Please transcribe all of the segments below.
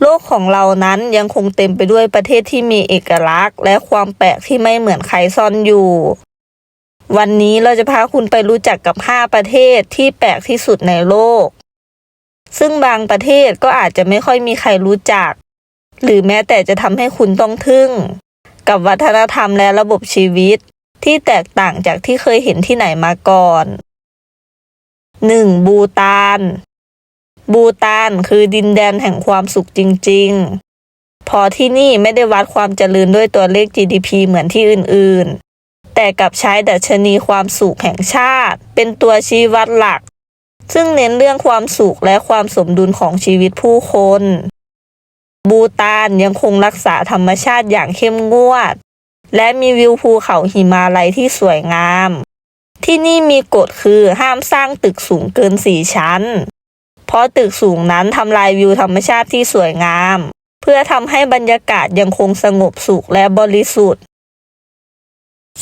โลกของเรานั้นยังคงเต็มไปด้วยประเทศที่มีเอกลักษณ์ และความแปลกที่ไม่เหมือนใครซ่อนอยู่ วันนี้เราจะพาคุณไปรู้จักกับ 5 ประเทศที่แปลกที่สุดในโลก ซึ่งบางประเทศก็อาจจะไม่ค่อยมีใครรู้จัก หรือแม้แต่จะทำให้คุณต้องทึ่ง กับวัฒนธรรมและระบบชีวิต ที่แตกต่างจากที่เคยเห็นที่ไหนมาก่อน 1. บูตาน บูตานคือดินแดนแห่งความสุขจริง ๆ พอที่นี่ไม่ได้วัดความเจริญด้วยตัวเลข GDP เหมือนที่อื่น ๆ แต่กลับใช้ดัชนีความสุขแห่งชาติ เป็นตัวชี้วัดหลัก ซึ่งเน้นเรื่องความสุขและความสมดุลของชีวิตผู้คน บูตานยังคงรักษาธรรมชาติอย่างเข้มงวด และมีวิวภูเขาหิมาลัยที่สวยงามที่นี่มีกฎคือห้ามสร้างตึกสูงเกินสี่ชั้น เพราะตึกสูงนั้นทำลายวิวธรรมชาติที่สวยงาม เพื่อทำให้บรรยากาศยังคงสงบสุขและบริสุทธิ์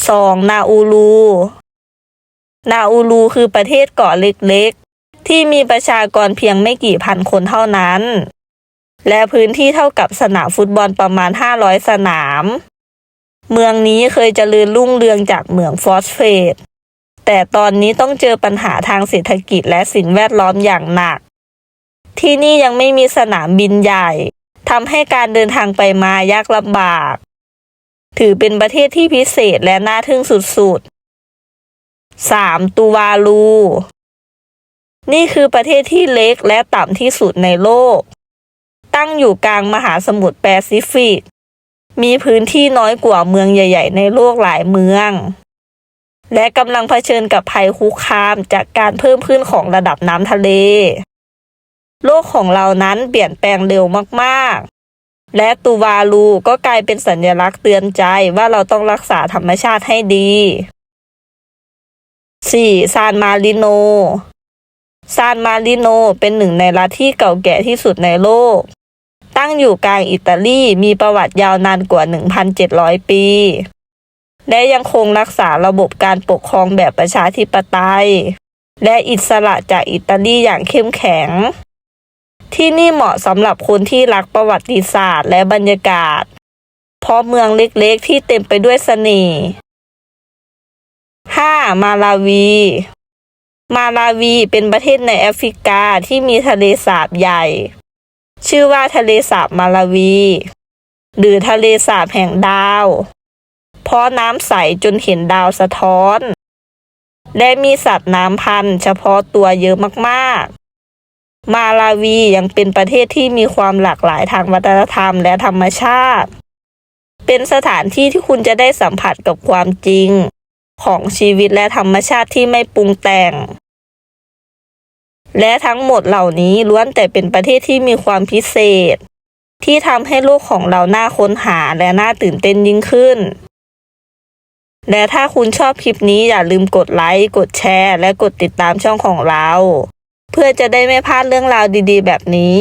2. นาอูลูนาอูลูคือประเทศเกาะเล็กๆ ที่มีประชากรเพียงไม่กี่พันคนเท่านั้น และพื้นที่เท่ากับสนามฟุตบอลประมาณ 500 สนาม เมืองนี้เคยเจริญรุ่งเรืองจากเหมืองฟอสเฟตแต่ตอนนี้ต้องเจอปัญหาทางเศรษฐกิจและสิ่งแวดล้อมอย่างหนัก ที่นี่ยังไม่มีสนามบินใหญ่ทำให้การเดินทางไปมายากลำบาก ถือเป็นประเทศที่พิเศษและน่าทึ่งสุดๆ 3. ตูวาลู นี่คือประเทศที่เล็กและต่ำที่สุดในโลก ตั้งอยู่กลางมหาสมุทรแปซิฟิก มีพื้นที่น้อยกว่าเมืองใหญ่ ๆ ในโลกหลายเมือง และกำลังเผชิญกับภัยคุกคามจากการเพิ่มขึ้นของระดับน้ำทะเล โลกของเรานั้นเปลี่ยนแปลงเร็วมากๆ และตูวาลูก็กลายเป็นสัญลักษณ์เตือนใจว่าเราต้องรักษาธรรมชาติให้ดี 4. ซานมาริโน ซานมาริโนเป็นหนึ่งในรัฐที่เก่าแก่ที่สุดในโลก ตั้งอยู่กลางอิตาลีมีประวัติยาวนานกว่า 1,700 ปี และยังคงรักษาระบบการปกครองแบบประชาธิปไตย และอิสระจากอิตาลีอย่างเข้มแข็ง ที่นี่เหมาะสำหรับคนที่รักประวัติศาสตร์และบรรยากาศ เพราะเมืองเล็กๆที่เต็มไปด้วยเสน่ห์ 5. มาลาวี มาลาวีเป็นประเทศในแอฟริกาที่มีทะเลสาบใหญ่ ชื่อว่าทะเลสาบมาลาวี หรือทะเลสาบแห่งดาว เพราะน้ำใสจนเห็นดาวสะท้อน และมีสัตว์น้ำพันธุ์เฉพาะตัวเยอะมากๆ มาลาวียังเป็นประเทศที่มีความหลากหลายทางวัฒนธรรมและธรรมชาติ เป็นสถานที่ที่คุณจะได้สัมผัสกับความจริง ของชีวิตและธรรมชาติที่ไม่ปรุงแต่ง และทั้งหมดเหล่านี้ล้วนแต่เป็นประเทศที่มีความพิเศษ ที่ทำให้โลกของเราน่าค้นหาและน่าตื่นเต้นยิ่งขึ้น และถ้าคุณชอบคลิปนี้อย่าลืมกดไลค์ กดแชร์ และกดติดตามช่องของเรา เพื่อจะได้ไม่พลาดเรื่องราวดีๆ แบบนี้